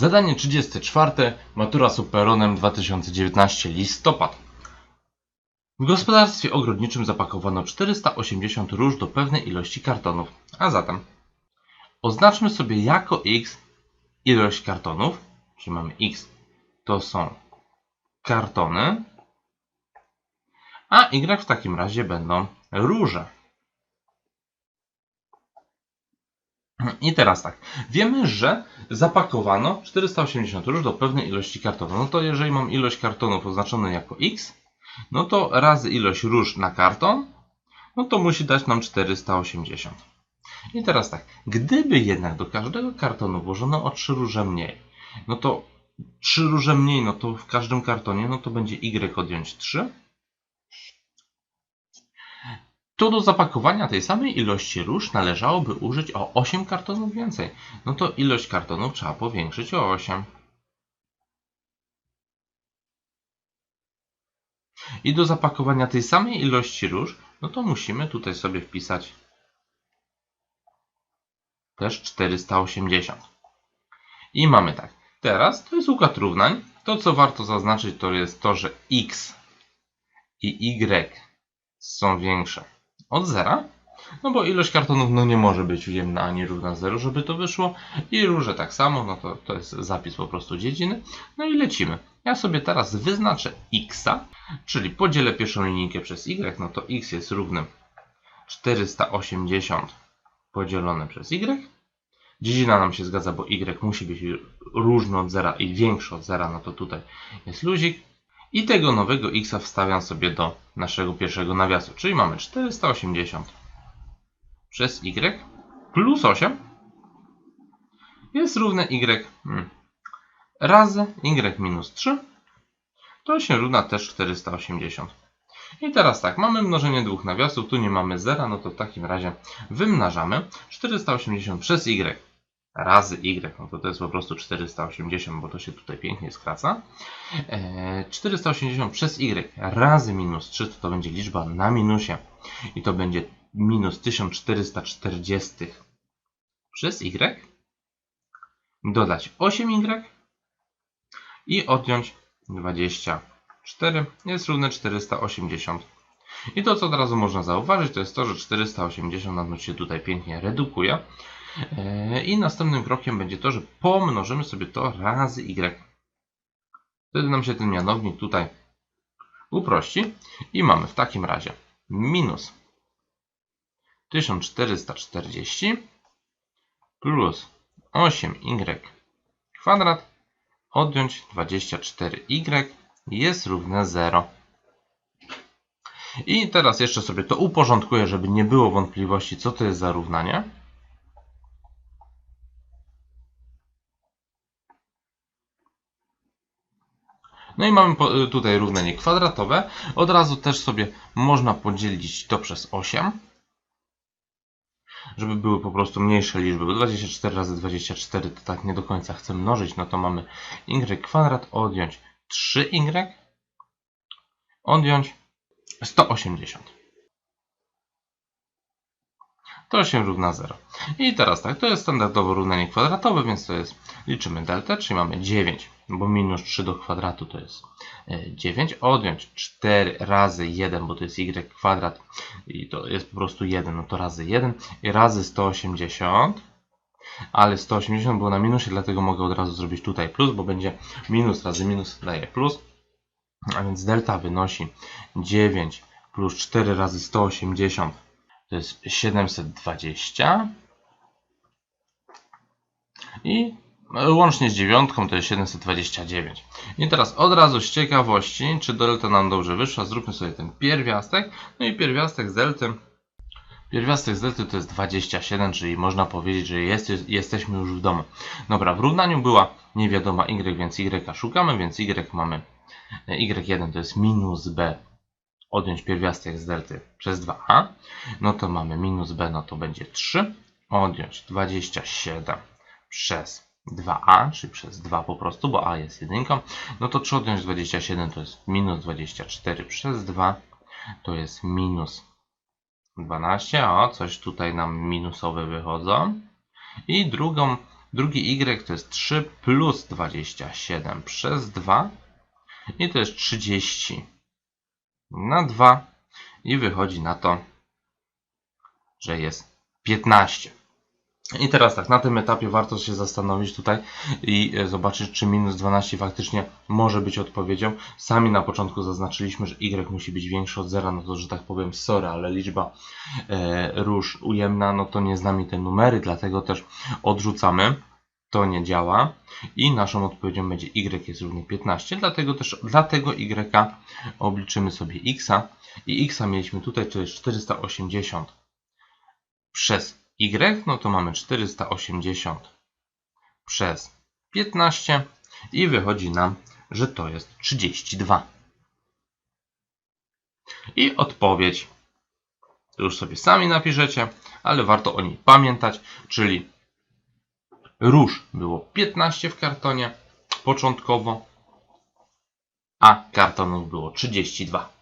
Zadanie 34. Matura Superonem 2019 listopad. W gospodarstwie ogrodniczym zapakowano 480 róż do pewnej ilości kartonów. A zatem oznaczmy sobie jako x ilość kartonów, czyli mamy x to są kartony, a y w takim razie będą róże. I teraz tak, wiemy, że zapakowano 480 róż do pewnej ilości kartonów. No to jeżeli mam ilość kartonów oznaczone jako x, no to razy ilość róż na karton, no to musi dać nam 480. I teraz tak, gdyby jednak do każdego kartonu włożono o 3 róże mniej, no to 3 róże mniej, no to w każdym kartonie, no to będzie y odjąć 3. To do zapakowania tej samej ilości róż należałoby użyć o 8 kartonów więcej. No to ilość kartonów trzeba powiększyć o 8. I do zapakowania tej samej ilości róż, no to musimy tutaj sobie wpisać też 480. I mamy tak. Teraz to jest układ równań. To co warto zaznaczyć to jest to, że x i y są większe od zera. No bo ilość kartonów no nie może być ujemna ani równa 0, żeby to wyszło. I róże tak samo, no to, to jest zapis po prostu dziedziny. No i lecimy. Ja sobie teraz wyznaczę x, czyli podzielę pierwszą linijkę przez y, no to x jest równy 480 podzielone przez y. Dziedzina nam się zgadza, bo y musi być różny od zera i większy od zera, no to tutaj jest luzik. I tego nowego x wstawiam sobie do naszego pierwszego nawiasu, czyli mamy 480 przez y plus 8 jest równe y hmm, razy y minus 3 to się równa też 480. I teraz tak, mamy mnożenie dwóch nawiasów, tu nie mamy zera, no to w takim razie wymnażamy 480 przez y razy y, no to to jest po prostu 480, bo to się tutaj pięknie skraca. 480 przez y razy minus 3 to, to będzie liczba na minusie i to będzie minus 1440 przez y, dodać 8y i odjąć 24 jest równe 480. I to, co od razu można zauważyć, to jest to, że 480 nam się tutaj pięknie redukuje. E, I następnym krokiem będzie to, że pomnożymy sobie to razy y. Wtedy nam się ten mianownik tutaj uprości. I mamy w takim razie minus 1440 plus 8y kwadrat odjąć 24y jest równe 0. I teraz jeszcze sobie to uporządkuję, żeby nie było wątpliwości, co to jest za równanie. No i mamy tutaj równanie kwadratowe. Od razu też sobie można podzielić to przez 8 żeby były po prostu mniejsze liczby, bo 24 razy 24 to tak nie do końca chcę mnożyć, no to mamy y kwadrat odjąć 3y odjąć 180. To się równa 0. I teraz tak, to jest standardowo równanie kwadratowe, więc to jest, liczymy deltę, czyli mamy 9, bo minus 3 do kwadratu to jest 9, e, odjąć 4 razy 1, bo to jest y kwadrat i to jest po prostu 1, no to razy 1 i razy 180, ale 180 było na minusie, dlatego mogę od razu zrobić tutaj plus, bo będzie minus razy minus daje plus, a więc delta wynosi 9 plus 4 razy 180 to jest 720 i łącznie z dziewiątką to jest 729. I teraz od razu z ciekawości, czy delta nam dobrze wyszła, zróbmy sobie ten pierwiastek. No i pierwiastek z delty, pierwiastek z delty to jest 27, czyli można powiedzieć, że jest, jesteśmy już w domu. Dobra, w równaniu była niewiadoma y, więc y szukamy, więc y mamy, y1 to jest minus b odjąć pierwiastek z delty przez 2a, no to mamy minus b, no to będzie 3, odjąć 27 przez 2a, czyli przez 2 po prostu, bo a jest jedynką, no to 3 odjąć 27 to jest minus 24 przez 2, to jest minus 12, o coś tutaj nam minusowe wychodzą. I drugą Drugi y to jest 3 plus 27 przez 2 i to jest 30 na 2 i wychodzi na to, że jest 15. I teraz tak, na tym etapie warto się zastanowić tutaj i e, zobaczyć, czy minus 12 faktycznie może być odpowiedzią. Sami na początku zaznaczyliśmy, że y musi być większy od zera, no to, że tak powiem, sorry, ale liczba e, róż ujemna, no to nie znamy te numery, dlatego też odrzucamy. To nie działa. I naszą odpowiedzią będzie y jest równy 15, dlatego też dlatego y obliczymy sobie x i x mieliśmy tutaj, to jest 480 przez y, no to mamy 480 przez 15 i wychodzi nam, że to jest 32. I odpowiedź. Już sobie sami napiszecie, ale warto o niej pamiętać, czyli róż było 15 w kartonie początkowo, a kartonów było 32.